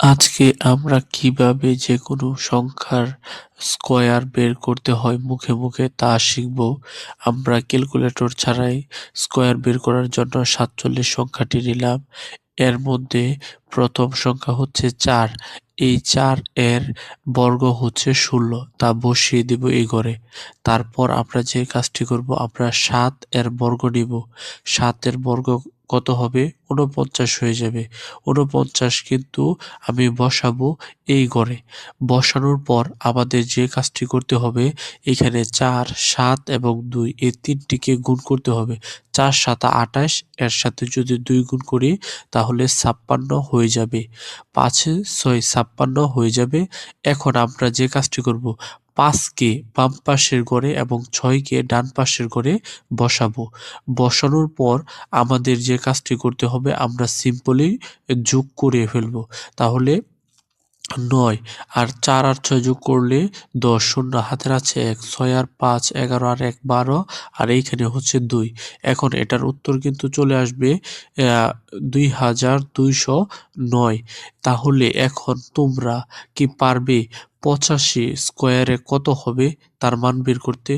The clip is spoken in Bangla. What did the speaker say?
আজকে আমরা কীভাবে যেকোনো সংখ্যার স্কয়ার বের করতে হয় মুখে মুখে তা শিখব। আমরা ক্যালকুলেটর ছাড়াই স্কয়ার বের করার জন্য সাতচল্লিশ সংখ্যাটি নিলাম। এর মধ্যে প্রথম সংখ্যা হচ্ছে চার। এই চার এর বর্গ হচ্ছে ষোলো। তা বসিয়ে দিব এই ঘরে। তারপর আমরা যে কাজটি করব, আমরা সাত এর বর্গ নিব। সাতের বর্গ কত হবে? উনপঞ্চাশ হয়ে যাবে। উনপঞ্চাশ কিন্তু আমি বসাবো এই ঘরে বসানোর পর আমাদের যে কাজটি করতে হবে, এখানে চার, সাত এবং দুই, এই তিনটিকে গুণ করতে হবে। চার, সাতা, আঠাশ, এর সাথে যদি দুই গুণ করি, তাহলে ছাপ্পান্ন হয়ে যাবে। পাঁচে, ছয়, ছাপ্পান্ন হয়ে যাবে। এখন আমরা যে কাজটি করব পাঁচকে বাম পাশের ঘরে এবং ছয়কে ডান পাশের ঘরে বসাবো। বসানোর পর আমাদের যে কাজটি করতে হবে, আমরা সিম্পলি যোগ করে ফেলব। তাহলে নয় আর চার আর ছয় যোগ করলে দশ শূন্য। হাতের আছে এক, ছয় আর পাঁচ, এগারো আর এক, বারো আর এইখানে হচ্ছে দুই। এখন এটার উত্তর কিন্তু চলে আসবে দুই হাজার দুইশো নয়। তাহলে এখন তোমরা কি পারবে? পঁচাশি স্কোয়ারে কত হবে? তার মান বের করতে